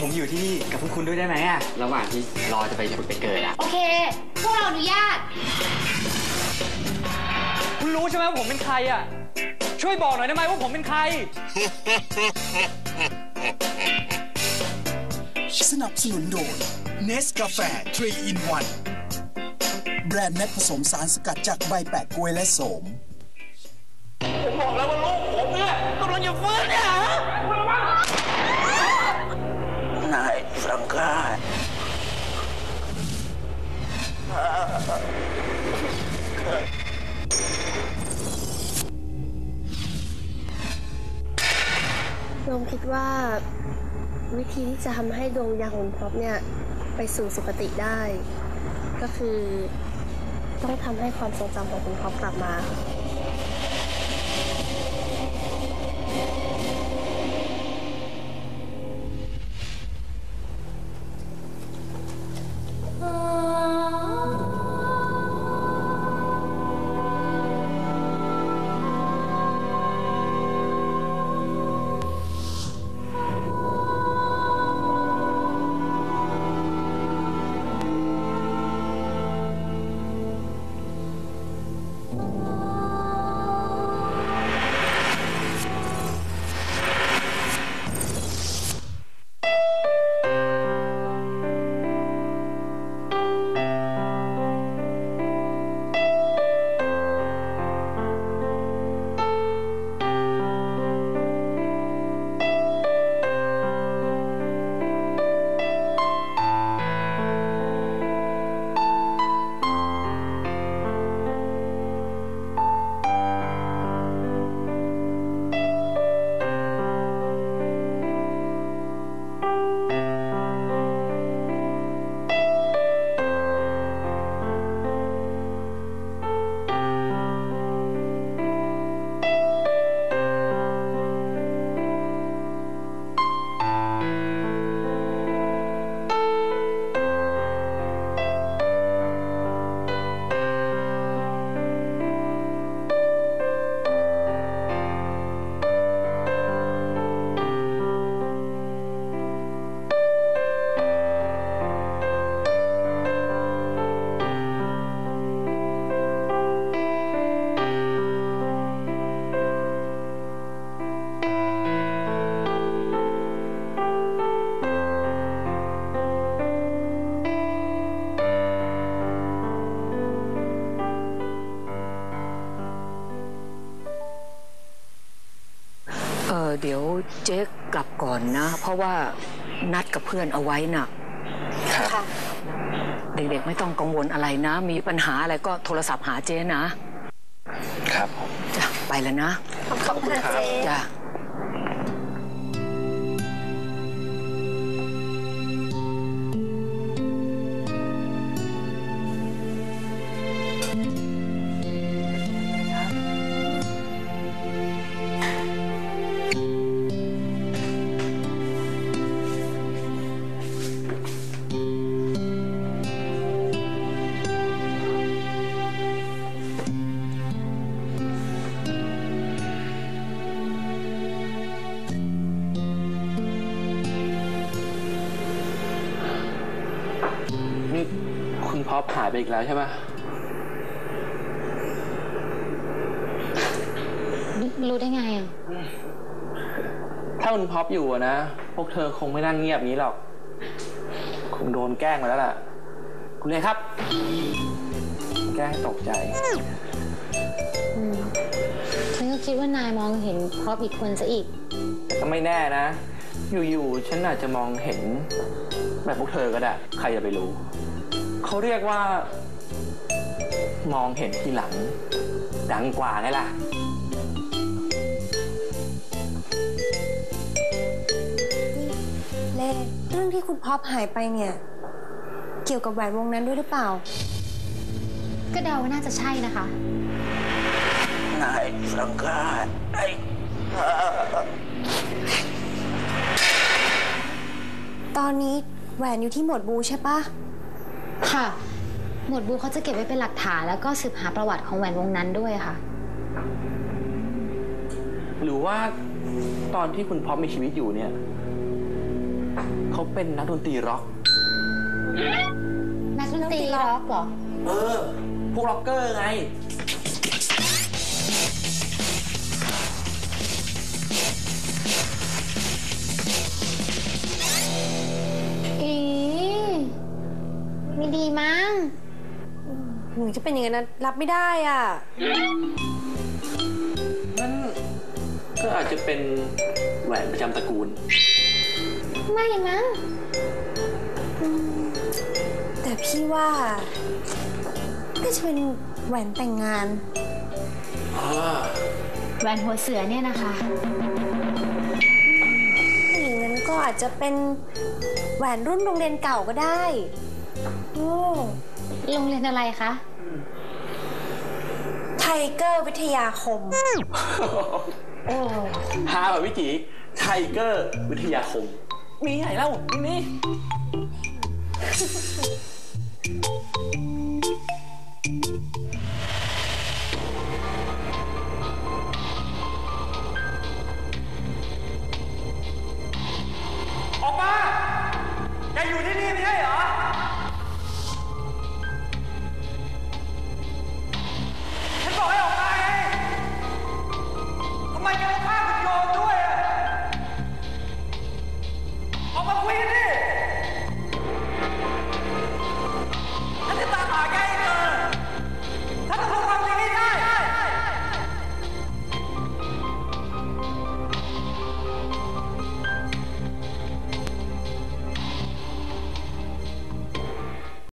ผมอยู่ที่นี่กับพวกคุณด้วยได้ไหมอะระหว่างที่รอจะไปผุดไปเกิดอะโอเค พวกเราอนุญาต คุณรู้ใช่ไหมว่าผมเป็นใครอะช่วยบอกหน่อยได้ไหมว่าผมเป็นใคร สนับสนุนโดยเนสกาแฟ3 in 1 แบรนด์เม็ดผสมสารสกัดจากใบแปะกล้วยและโสม ผมบอกแล้วว่าลูกผมเนี่ยกำลังจะฟื้นเนี่ย นาย สังกาโดมคิดว่าวิธีที่จะทำให้ดวงวิญญาของพร็อพเนี่ย ไปสู่สุคติได้ ก็คือต้องทำให้ความทรงจำของคุณพร็อพกลับมา เออเดี๋ยวเจ๊กลับก่อนนะ เพราะว่านัดกับเพื่อนเอาไว้น่ะ ค่ะ เด็กๆไม่ต้องกังวลอะไรนะ มีปัญหาอะไรก็โทรศัพท์หาเจ๊นะ ครับผมจ้ะ ไปแล้วนะ ขอบคุณค่ะเจ๊ จ้ะ คุณพ็อปหายไปอีกแล้วใช่ปะรู้ได้ไงอะ ถ้าคุณพ็อปอยู่อะนะ พวกเธอคงไม่นั่งเงียบงี้หรอก คงโดนแกล้งมาแล้วล่ะ คุณเลยครับ แกล้งให้ตกใจ อืมฉันก็คิดว่านายมองเห็นพร็อพอีกคนซะอีก แต่ก็ไม่แน่นะ อยู่ๆ ฉันอาจจะมองเห็นแบบพวกเธอก็ได้ ใครจะไปรู้ เขาเรียกว่า มองเห็นทีหลัง ดังกว่าไงล่ะ เล่เรื่องที่คุณพ็อปหายไปเนี่ย เกี่ยวกับแหวนวงนั้นด้วยหรือเปล่า ก็เดาว่าน่าจะใช่นะคะ นายสังกาไอ้ตอนนี้แหวนอยู่ที่หมวดบูใช่ปะ ค่ะ หมวดบูเขาจะเก็บไว้เป็นหลักฐาน แล้วก็สืบหาประวัติของแหวนวงนั้นด้วยค่ะ หรือว่าตอนที่คุณพ็อปมีชีวิตอยู่เนี่ย เขาเป็นนักดนตรีร็อก นักดนตรีร็อกเหรอ เออ พวกร็อกเกอร์ไง ไม่ดีมั้ง หนูจะเป็นอย่างนั้นนะรับไม่ได้อะ นั่นก็อาจจะเป็นแหวนประจำตระกูล ไม่มั้ง แต่พี่ว่าน่าจะเป็นแหวนแต่งงาน แหวนหัวเสือเนี่ยนะคะถ้าอย่างนั้นก็อาจจะเป็นแหวนรุ่นโรงเรียนเก่าก็ได้ โอ้โรงเรียนอะไรคะ ไทเกอร์วิทยาคมฮาแบบวิจิไทเกอร์วิทยาคม มีไหนเล่ามีนี่